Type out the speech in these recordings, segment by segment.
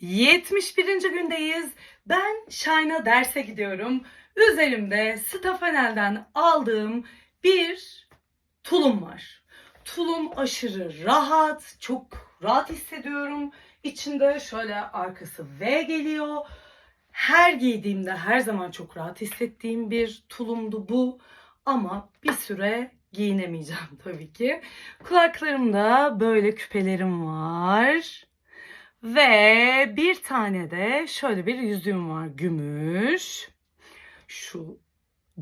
71. gündeyiz. Ben Şahin'a derse gidiyorum. Üzerimde Stafanel'den aldığım bir tulum var. Tulum aşırı rahat, çok rahat hissediyorum. İçinde şöyle arkası V geliyor. Her giydiğimde her zaman çok rahat hissettiğim bir tulumdu bu. Ama bir süre giyinemeyeceğim tabii ki. Kulaklarımda böyle küpelerim var. Ve bir tane de şöyle bir yüzüğüm var gümüş. Şu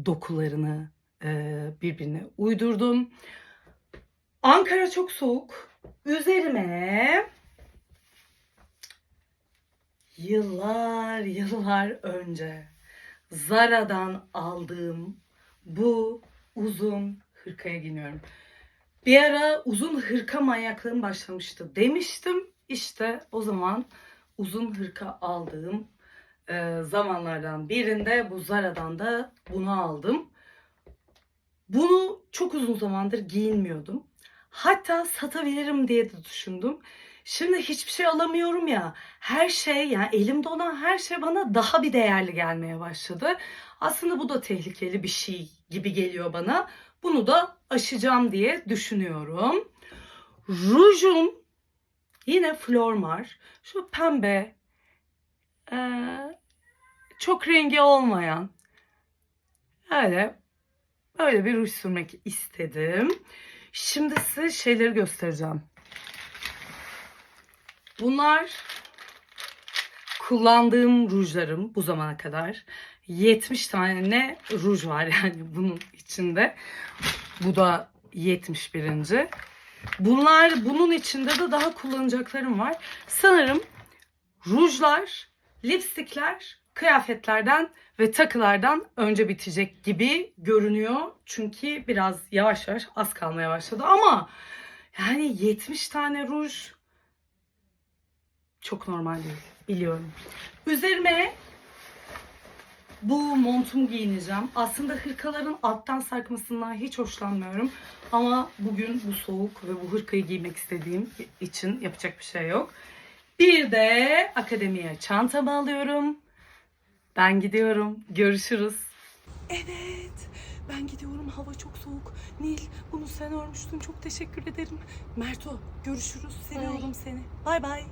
dokularını e, birbirine uydurdum. Ankara çok soğuk. Üzerime yıllar yıllar önce Zara'dan aldığım bu uzun hırkaya giyiniyorum. Bir ara uzun hırka manyaklığım başlamıştı demiştim. İşte o zaman uzun hırka aldığım e, zamanlardan birinde bu Zara'dan da bunu aldım. Bunu çok uzun zamandır giyinmiyordum. Hatta satabilirim diye de düşündüm. Şimdi hiçbir şey alamıyorum ya. Her şey yani elimde olan her şey bana daha bir değerli gelmeye başladı. Aslında bu da tehlikeli bir şey gibi geliyor bana. Bunu da aşacağım diye düşünüyorum. Rujum yine Flormar. Şu pembe eee, çok rengi olmayan öyle böyle bir ruj sürmek istedim. Şimdi size şeyleri göstereceğim. Bunlar kullandığım rujlarım bu zamana kadar. 70 tane ruj var yani bunun içinde. Bu da 71. Bunlar bunun içinde de daha kullanacaklarım var. Sanırım rujlar, lipstikler, kıyafetlerden ve takılardan önce bitecek gibi görünüyor. Çünkü biraz yavaş yavaş az kalmaya başladı ama yani 70 tane ruj çok normal değil. Biliyorum. Üzerime bu montumu giyineceğim. Aslında hırkaların alttan sarkmasından hiç hoşlanmıyorum. Ama bugün bu soğuk ve bu hırkayı giymek istediğim için yapacak bir şey yok. Bir de akademiye çantamı alıyorum. Ben gidiyorum. Görüşürüz. Evet. Ben gidiyorum. Hava çok soğuk. Nil bunu sen örmüştün. Çok teşekkür ederim. Merto görüşürüz. Seviyorum seni. Bay bay.